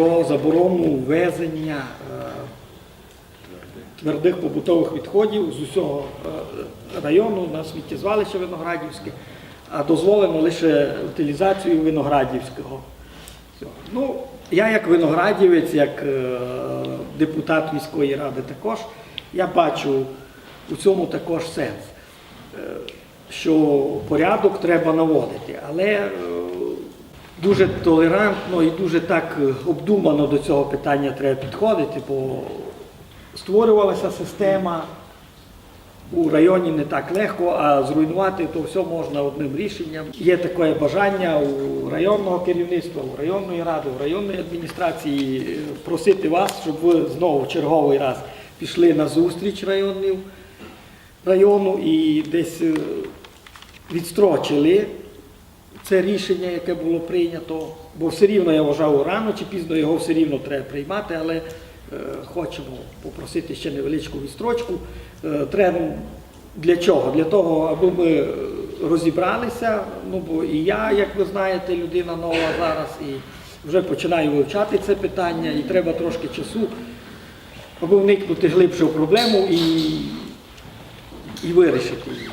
про заборону ввезення е, твердих побутових відходів з усього е, району на сміттєзвалище Виноградівське, а дозволено лише утилізацію Виноградівського. Ну, я як виноградівець, як е, депутат міської ради також, я бачу у цьому також сенс, що порядок треба наводити, але дуже толерантно і дуже так е, обдумано до цього питання треба підходити, бо створювалася система. У районі не так легко, а зруйнувати то все можна одним рішенням. Є таке бажання у районного керівництва, у районної ради, у районної адміністрації е, просити вас, щоб ви знову черговий раз пішли на зустріч районів, району і десь е, відстрочили це рішення, яке було прийнято. Бо все рівно я вважав, рано чи пізно його все рівно треба приймати, але е, хочемо попросити ще невеличку відстрочку. Е, треба для чого? Для того, аби ми розібралися. Ну бо і я, як ви знаєте, людина нова зараз і вже починаю вивчати це питання, і треба трошки часу, аби вникнути глибше в проблему і, і вирішити її.